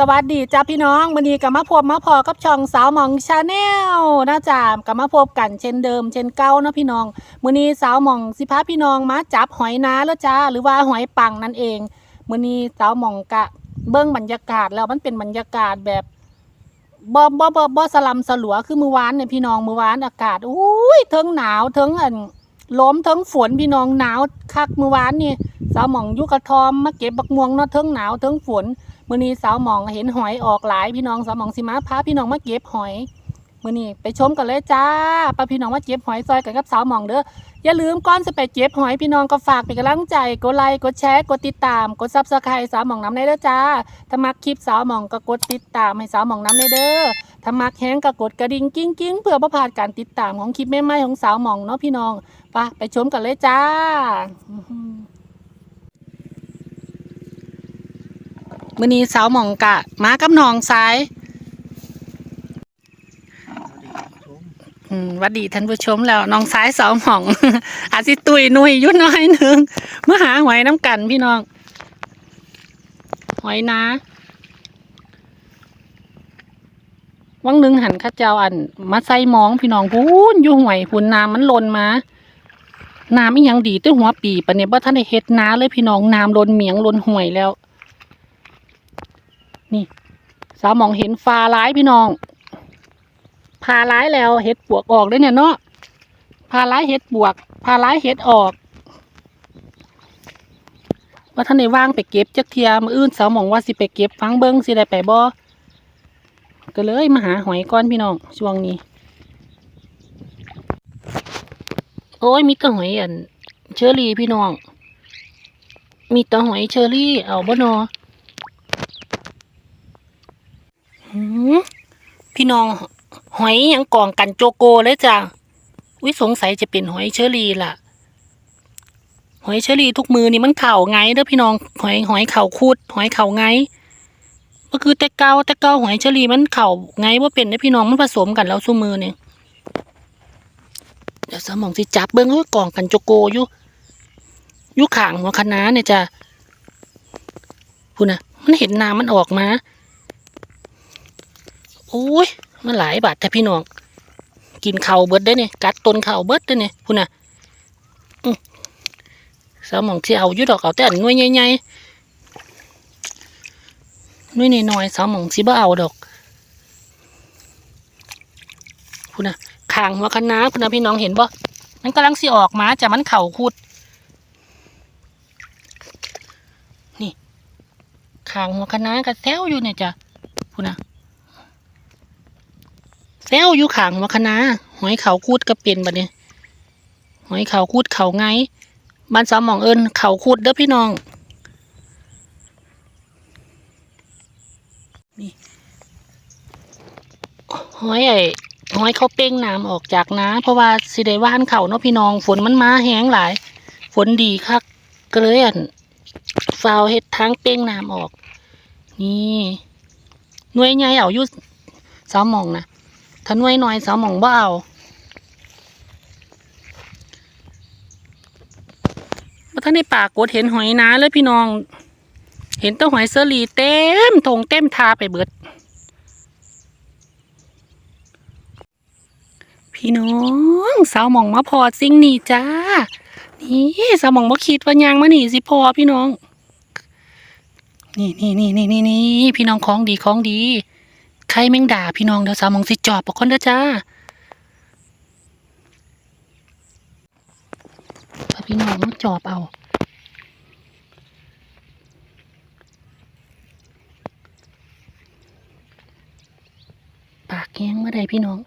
สวัสดีจ้าพี่น้องวันนี้กับมาพบมาพอกับช่องสาวหมองชาแนลนะจ๊ะกับมาพบกันเช่นเดิม เช่นเก่าเนาะพี่น้องมื้อนี้สาวหมองสิพาพี่น้องมาจับหอยนาแล้วจ้าหรือว่าหอยปังนั่นเองมื้อนี้สาวหมองกะเบิ้งบรรยากาศแล้วมันเป็นบรรยากาศแบบบ่บ่บ่บ่สลัมสลัวคือมื้อวานเนี่ยพี่น้องมื้อวานอากาศอุ้ยเทิงหนาวเทิงอันลมเทิงฝนพี่น้องหนาวคักมื้อวานนี่สาวหมองยู่กระทอมมาเก็บบักม่วงเนาะเทิงหนาวเทิงฝน มื่อนี้สาวหมองเห็นหอยออกหลายพี่น้องสาวหมองสิมาพาพี่น้องมาเก็บหอยมื่อนี้ไปชมกันเลยจ้าป้าพี่น้องมาเก็บหอยซอยกันกับสาวหมองเด้ออย่าลืมก่อนจะไปเก็บหอยพี่น้องก็ฝากเป็นกำลังใจกดไลค์กดแชร์กดติดตามกดซับสไครต์สาวหมองน้ำในเด้อจ้าถ้ามักคลิปสาวหมองก็กดติดตามให้สาวหมองน้ำในเด้อถ้ามักแห้งก็กดกระดิ่งกิ้งกิ้งเพื่อประพลาดการติดตามของคลิปใหม่ๆของสาวหมองเนาะพี่น้องไปไปชมกันเลยจ้าอื้อหือ มื่อนี้สาวหมองกะมากับน้องซ้ายอืมหวัดดีท่านผู้ชมแล้วน้องซ้ายสาวหมอง อาจสิตุยหนุ่ยอยุ่น้อยหนึ่งมาหาหอยน้ำกันพี่น้อง หอยนาวังหนึ่งหันเข้าเจ้าอัน มาใส่หมองพี่น้องพูนอยู่ห่วยพุ่นน้ำมันหล่นมาน้ำอีหยังดีตั้งหัวปีปะเนี่ยบ่ท่านได้เฮ็ดนาเลยพี่น้องน้ำล้นเหมียงล้นห่วยแล้ว นี่ สาวหมองเห็นฟ้าร้ายพี่น้องพาร้ายแล้วเห็ดปวกออกเลยเนี่ยเนาะพาร้ายเห็ดปวกพาร้ายเห็ดออกว่าท่านในว่างไปเก็บจักเทียมอื่นสาวหมองว่าสิไปเก็บฟังเบิ้งสิได้ไปบ่ก็เลยมาหาหอยก้อนพี่น้องช่วงนี้ โอ้ยมีแต่หอยอันเชอรี่พี่น้อง มีแต่หอยเชอรี่เอาบ่นอ หืม พี่น้องหอยยังกองกันโจโกเลยจ้ะวิสงสัยจะเป็นหอยเชอรี่ล่ะ หอยเชอรี่ทุกมือนี่มันเข่าไงเด้อพี่น้องหอยหอยเข่าคูดหอยเข่าไงก็คือแต่เกาแต่เกาหอยเชอรี่มันเข่าไงว่าเป็นเด้พี่น้องมันผสมกันแล้วสู้มือเนี่ยเดี๋ยวสมองสิจับเบิ้งเขากองกันโจโกอยู่อยู่ข่างหัวคณะเนี่ยจ้ะพูนะมันเห็นน้ำมันออกมา โอ้ยมันหลายบาทแต่พี่น้อง กินเข่าเบิดได้เนี่ยกัดต้นเข่าเบิดได้เนี่ยคุณน่ะสมองที่เอายู่ดอกเอาแต่อันหน่วยใหญ่ๆหน่วยน้อยๆสมองสิบ่เอาดอกคุณน่ะขางหัวคะน้าคุณน่ะพี่น้องเห็นบ่มันกำลังสิออกมาจากมันเข่าคุดนี่ขางหัวคะน้ากระแซวอยู่เนี่ยจ้ะคุณน่ะ แซวอยู่ขางว่าคณะหอยเขาคูดก็เป็นบัดนี้หอยเขาคูดเขาไงบ้านสาวหมองเอิญเขาคูดเด้อพี่น้อง นี่หอยไอ้หอยเขาเป้งน้ำออกจากน้าเพราะว่าสิได้ว่านเขาเนาะพี่น้อง ฝนมันมาแห้งหลาย ฝนดีคักก็เลยอันฟาวเฮ็ดทางเป้งน้ำออก นี่หน่วยใหญ่เอาอยู่สาวหมองนะ ถ้าน่วยน้อยสาวหมองบ่เอาว่าท่านในป่ากดเห็นหอยนาเลยพี่น้อง เห็นต้หอยเสลีเต็มทงเต็มทาไปเบิด พี่น้องสาวหมองมาพอสิ่งนี้จ้า นี่สาวหมองบ่คิดว่ายางมานี่สิพอพี่น้องนี่นี่นี่นี่นี่นี่พี่น้องของดีของดี ใครแม่งด่าพี่น้องเดี๋ยวสาวมองสิจอบปอกคนเด้อจ้าถ้าพี่น้องมาจอบเอาปากแห้งเมื่อใดพี่น้อง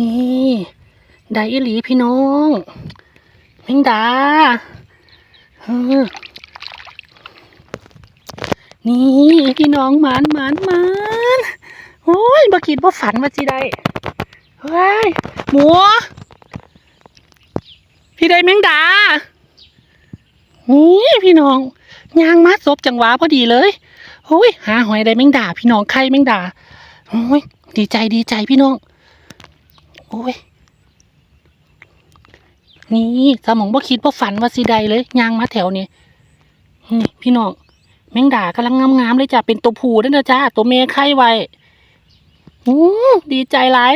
นี่ได้อีหลีพี่น้องแมงดาเออนี่พี่น้องหมานหมานหมานโอ้ยบ่คิดบ่ฝันว่าสิได้เฮ้ยหมูสิได้แมงดานี่พี่น้องยางมาซบจังหวะพอดีเลยโอ้ยหาหอยได้แมงดา พี่น้องไข่แมงดาโอ้ยดีใจดีใจพี่น้อง โอ้ย นี่สมองบ่คิดบ่ฝันว่าสิได้เลยยางมาแถวนี้นี่พี่น้องแมงดากำลังงามๆเลยจ้ะเป็นตัวผู้ด้วยนะจ้าตัวเมียไข่ไว้อู้ดีใจหลาย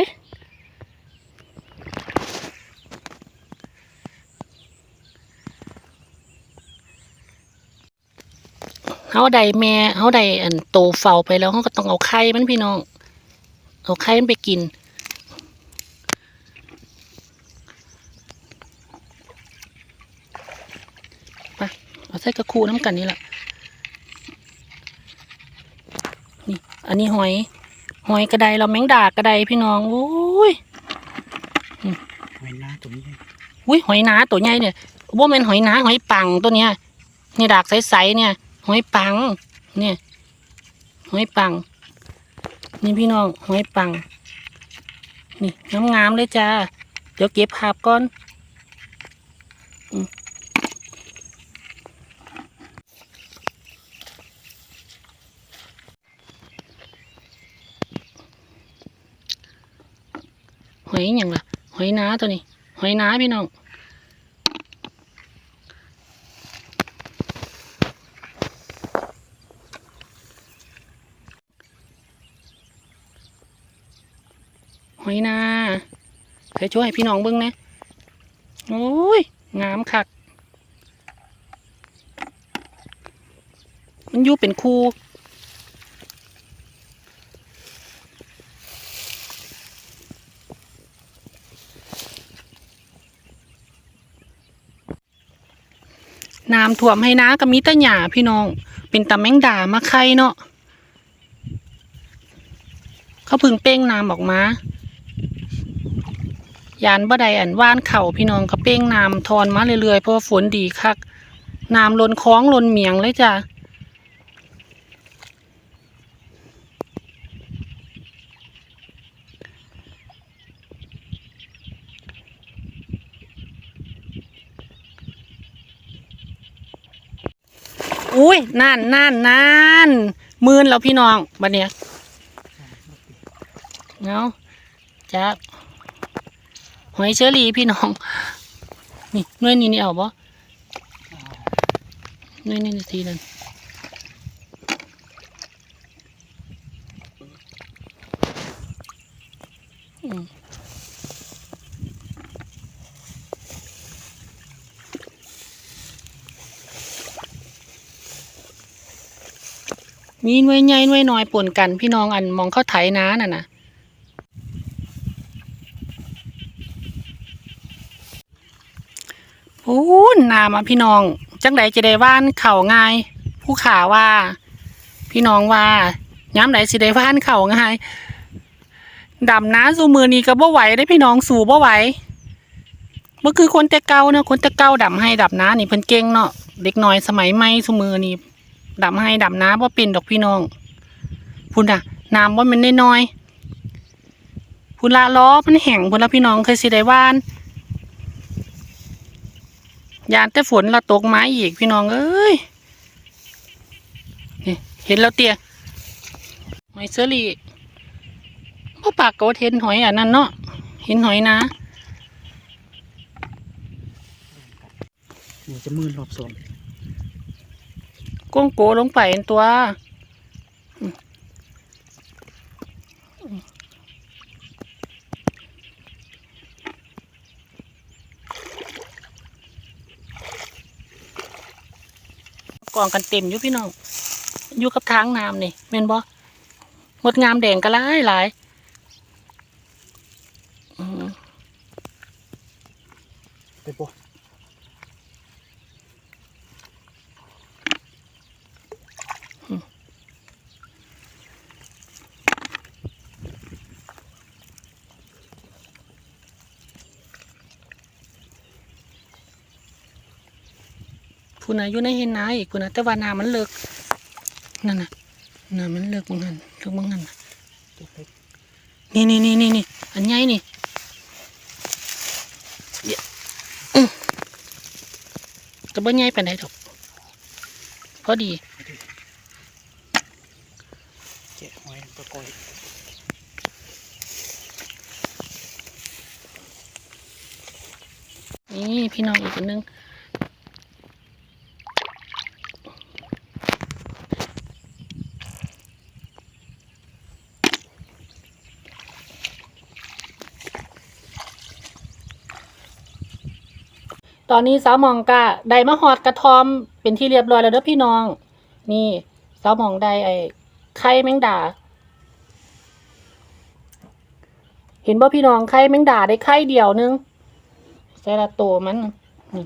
เขาได้แม่เขาได้อันโตเฝ้าไปแล้วเขาก็ต้องเอาไข่มันพี่น้อง เอาไข่มันไปกิน ไปเอา ใส่กระคูน้ำกันนี่แหละนี่อันนี้หอย หอยกระไดเราแมงดากระไดพี่น้องโอ้ยหอยนาตัวนี้อุ้ยหอยนาตัวใหญ่เนี่ยว่าเป็นหอยนาหอยปังตัวเนี้ยนี่ดากใสๆเนี่ย หอยปัง เนี่ย หอยปัง นี่พี่น้องหอยปัง นี่งามๆเลยจ้าเดี๋ยวเก็บภาพก่อน อืม อยอย่างล่ะ หอยนาตัวนี้ หอยนาพี่น้องหอยนาใครช่วยพี่น้องเบิ้งนะโอ้ยงามคัก มันอยู่เป็นคู่ น้ำท่วมให้นะก็มีแต่หยาพี่น้อง เป็นตะแมงดามาไข่เนาะเขาพึ่งเป้งน้ำออกมายานบ่ได้อันว่านเข่าพี่น้องก็เป้งน้ำทอนมาเรื่อยๆเพราะว่าฝนดีคักน้ำล้นคลองล้นเมียงเลยจ้ะ อุ้ยนั่นนั่นนั่นมืนแล้วพี่น้องบัดเนี้ยเงาจับหอยเชอรี่พี่น้อง นี่น่วยนี้นี่เอาบ่น่วยนี้นี่ทีนึงอืม มีหน่วยใหญ่หน่วยน้อยปนกัน พี่น้องอันมองเข้าไถนาน่ะนะโอ้นามาพี่น้อง จังใดจะได้ว่านเข่าง่าย ผู้ขาว่า พี่น้องว่าย้ำใดสิได้ว่านเข่าง่ายดำน้าสูมือนี้ก็บ่ไหวได้พี่น้องสู่บ่ไหวมื่อคือคนแต่เก่าเนาะคนแต่เก่าดำให้ดำน้านี่เพิ่นเก่งเนาะเด็กน้อยสมัยใหม่สูมือนี่ ดำให้ดำน้าบ่เป็นดอกพี่น้องพุ่นน่ะน้ำบ่แมันน้อยพุ่นละล้อมันแห้งพุ่นละพี่น้องเคยสิได้ว่านยานแต่ฝนละตกไม้อีกพี่น้องเอ้ยนี่เห็นแล้วเตี้ยหอยเซอรี่พ่อปากโกเห็นหอยอันนั้นเนาะเห็นหอยนะจะมือรอบสอง ก้งโกลงไปอันตัวอืมอืมกองกันเต็มอยู่พี่น้อง อยู่กับทางน้ำนี่เมนบ่งดงามแดงก็หลายหลายอืมไปปะ พูนะอยู่ในเห็นนาอีกพูนะแต่ว่าน้ำมันเลิกนั่นน่ะน้ำมันเลิกบางหันเลิกบางหันน่ะนี่นี่นี่นี่นี่อันใหญ่นี่เดี๋ยวอื้อจะบ่ใหญ่ปานใดดอกพอดีแกะหอยปลาก้อยนี่พี่น้องอีกอันนึง ตอนนี้สาวหมองกะได้มาหอดกระทอมเป็นที่เรียบร้อยแล้วเด้อพี่น้อง นี่สาวหมองได้ไอ้ไข่แมงดา เห็นบ่พี่น้องไข่แมงดาได้ไข่เดียวนึงใส่ละโตวมันนี่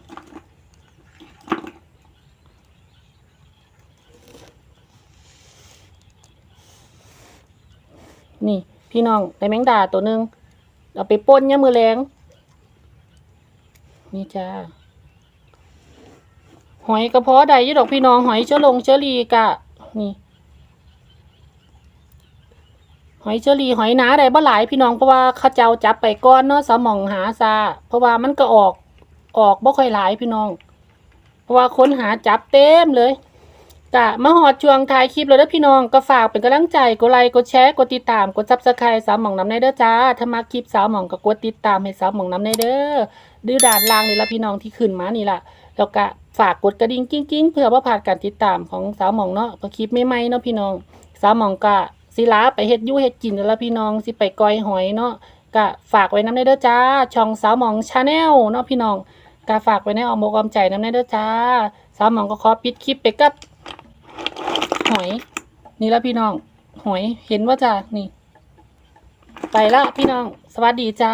นี่ พี่น้องได้แมงดาตัวหนึ่งเอาไปป่นเนี่ยามือแรง นี่จ้าหอยกระเพาะใดยี่ดอกพี่น้องหอยเชลงเชลีกะ นี่ หอยเชลีหอยหนาใดบ่หลายพี่น้องเพราะว่าข้าเจ้าจับไปก้อนเนาะสมองหาซาเพราะว่ามันก็ออกออกบ่ค่อยหลายพี่น้อง เพราะว่าค้นหาจับเต็มเลย กะมาหอดช่วงท้ายคลิปเลยเด้อพี่น้องก็ฝากเป็นกำลังใจกดไลค์กดแชร์กดติดตามกดซับสไครต์สาวหม่องน้ำในเด้อจ้าถ้ามาคลิปสาวหม่องก็กดติดตามให้สาวหม่องน้ำในเด้อดื้อดาดลางเลยละพี่น้องที่ขึ้นมานี่ละแล้วก็ฝากกดกระดิ่งกิ้งๆเพื่อว่าผ่านการติดตามของสาวหม่องเนาะเพราะคลิปใหม่ๆเนาะพี่น้อง สาวหม่องก็สิลาไปเฮ็ดยู่เฮ็ดกินแล้วละพี่น้องสิไปก้อยหอยเนาะก็ฝากไว้น้ำในเด้อจ้า ช่องสาวหม่องชาแนลเนาะพี่น้องก็ฝากไว้ในอ้อมอกออมใจน้ำในเด้อจ้า สาวหม่องก็ขอปิดคลิปไปกับ หอย นี่แล้วพี่น้อง หอยเห็นว่าจ้านี่ ไปละพี่น้อง สวัสดีจ้า